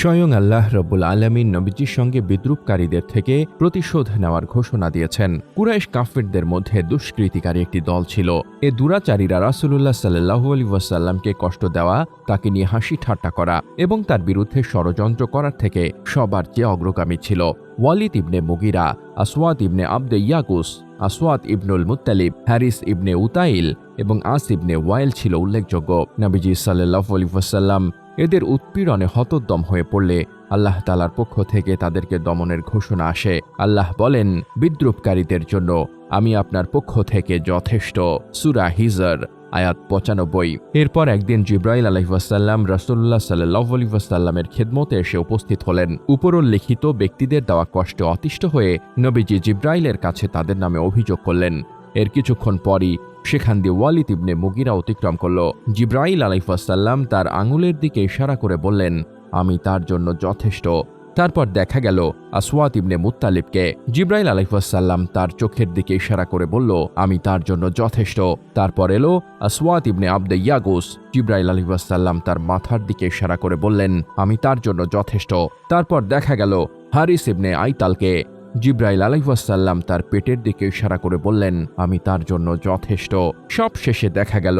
স্বয়ং আল্লাহ রব্বুল আলমিন নবীজির সঙ্গে বিদ্রুপকারীদের থেকে প্রতিশোধ নেওয়ার ঘোষণা দিয়েছেন। কুরাইশ কাফেরদের মধ্যে দুষ্কৃতিকারী একটি দল ছিল। এ দুরাচারীরা রাসুলুল্লাহ সাল্লাহ আলী ওয়াসাল্লামকে কষ্ট দেওয়া, তাকে নিয়ে হাসি ঠাট্টা করা এবং তার বিরুদ্ধে ষড়যন্ত্র করার থেকে সবার চেয়ে অগ্রগামী ছিল। Walid ibn Mughira, Aswad ibn Abd ইয়াকুস, Aswad ibn al Muttalib Harith ibn Utail এবং আস ইবনে ওয়াইল ছিল উল্লেখযোগ্য। নাবিজি সাল্লাহ আলী ওয়াসাল্লাম এদের উৎপীড়নে হতোদ্যম হয়ে পড়লে আল্লাহ তালার পক্ষ থেকে তাদেরকে দমনের ঘোষণা আসে। আল্লাহ বলেন, বিদ্রুপকারীদের জন্য আমি আপনার পক্ষ থেকে যথেষ্ট। সুরা হিজর। আয়াত পঁচানব্বই। এরপর একদিন জিব্রাইল আলহিবাসাল্লাম রসুল্লাহ সাল্লাহ আলহিবাসাল্লামের খেদমতে এসে উপস্থিত হলেন। উপরোল্লিখিত ব্যক্তিদের দেওয়া কষ্টে অতিষ্ঠ হয়ে নবীজি জিব্রাইলের কাছে তাদের নামে অভিযোগ করলেন। এর কিছুক্ষণ পরই সেখান দিয়ে ওয়ালিদ ইবনে মুগিরা অতিক্রম করল। জিব্রাইল আলাইফাসাল্লাম তার আঙুলের দিকে ইশারা করে বললেন, আমি তার জন্য যথেষ্ট। তারপর দেখা গেল আসওয়াত ইবনে মুতালিবকে জিব্রাইল আলাইফাসাল্লাম তার চোখের দিকে ইশারা করে বলল, আমি তার জন্য যথেষ্ট। তারপর এলো আসওয়াত ইবনে আবদে ইয়াগুস জিব্রাইল আলাইফাসাল্লাম তার মাথার দিকে ইশারা করে বললেন, আমি তার জন্য যথেষ্ট। তারপর দেখা গেল হারিস ইবনে আইতালকে। জিব্রাইল আলাইসাল্লাম তার পেটের দিকে ইশারা করে বললেন, আমি তার জন্য যথেষ্ট। সব শেষে দেখা গেল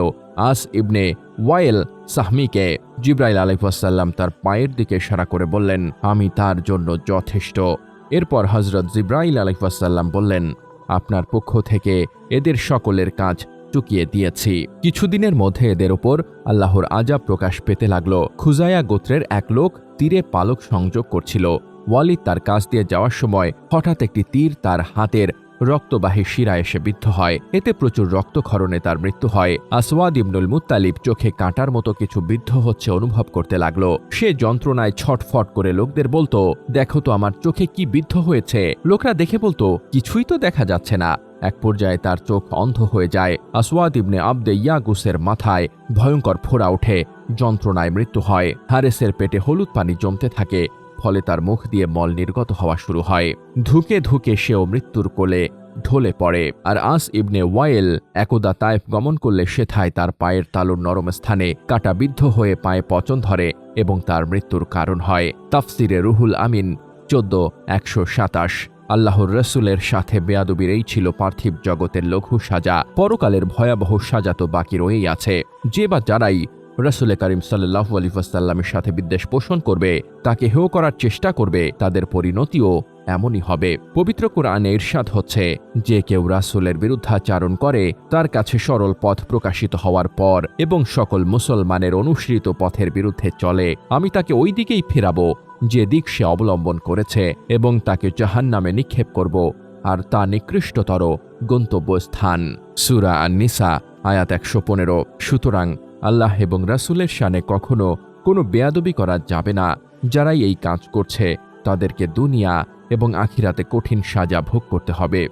আস ইবনে ওয়াইল সাহমিকে। জিব্রাইল আলাইসাল্লাম তার পায়ের দিকে ইশারা করে বললেন, আমি তার জন্য যথেষ্ট। এরপর হজরত জিব্রাইল আলাইসাল্লাম বললেন, আপনার পক্ষ থেকে এদের সকলের কাজ চুকিয়ে দিয়েছি। কিছুদিনের মধ্যে এদের ওপর আল্লাহর আজাব প্রকাশ পেতে লাগল। খুজায়া গোত্রের এক লোক তীরে পালক সংযোগ করছিল। ওয়ালিদ তার কাছ দিয়ে যাওয়ার সময় হঠাৎ একটি তীর তার হাতের রক্তবাহী শিরা এসে বিদ্ধ হয়। এতে প্রচুর রক্তক্ষরণে তার মৃত্যু হয়। আসওয়াদ ইবনুল মুতালিব চোখে কাঁটার মতো কিছু বিদ্ধ হচ্ছে অনুভব করতে লাগল। সে যন্ত্রণায় ছটফট করে লোকদের বলতো, দেখো তো আমার চোখে কি বিদ্ধ হয়েছে। লোকরা দেখে বলতো, কিছুই তো দেখা যাচ্ছে না। এক পর্যায়ে তার চোখ অন্ধ হয়ে যায়। আসওয়াদ ইবনে আবদে ইয়াগুসের মাথায় ভয়ঙ্কর ফোড়া ওঠে। যন্ত্রণায় মৃত্যু হয়। হারেসের পেটে হলুদ পানি জমতে থাকে। ফলে তার মুখ দিয়ে মল নির্গত হওয়া শুরু হয়। ধুকে ধুকে সেও মৃত্যুর কোলে ঢলে পড়ে। আর আস ইবনে ওয়াইল একদা তায়েফ গমন করলে সেথায় তার পায়ের তালুর নরম স্থানে কাটা বিদ্ধ হয়ে পায়ে পচন ধরে এবং তার মৃত্যুর কারণ হয়। তাফসিরে রুহুল আমিন, চোদ্দ, একশো সাতাশ। আল্লাহর রসুলের সাথে বেয়াদবির এই ছিল পার্থিব জগতের লঘু সাজা। পরকালের ভয়াবহ সাজা তো বাকি রয়েই আছে। যে বা যারাই রসুল করিম সাল্লাহ আলিফাসাল্লামের সাথে বিদ্বেষ পোষণ করবে, তাকে হেয় করার চেষ্টা করবে, তাদের পরিণতিও এমনই হবে। পবিত্র কোরআনে ইরশাদ হচ্ছে, যে কেউ রাসুলের বিরুদ্ধাচারণ করে, তার কাছে সরল পথ প্রকাশিত হওয়ার পর এবং সকল মুসলমানের অনুসৃত পথের বিরুদ্ধে চলে, আমি তাকে ওই দিকেই ফেরাবো, যে দিক সে অবলম্বন করেছে এবং তাকে জাহান নামে নিক্ষেপ করব, আর তা নিকৃষ্টতর গন্তব্যস্থান। সুরা নিসা আয়াত একশো পনেরো। সুতরাং আল্লাহ এবং রাসুলের শানে কখনো কোনো বেয়াদবি করা যাবে না। যারাই এই কাজ করছে, তাদেরকে দুনিয়া এবং আখিরাতে কঠিন সাজা ভোগ করতে হবে।